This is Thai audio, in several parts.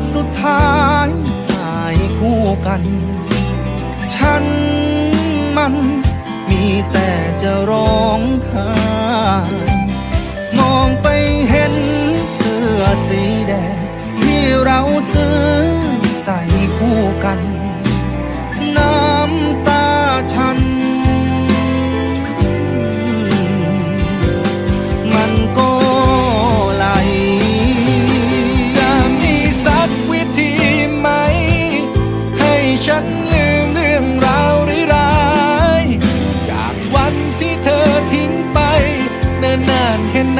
ากสุดท้ายถ่ายคู่กัน ฉันมันมีแต่จะร้องไห้มองไปเห็นเสื้อสีแดงที่เราซื้อ นิ่นนานแค่ไหน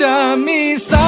จะ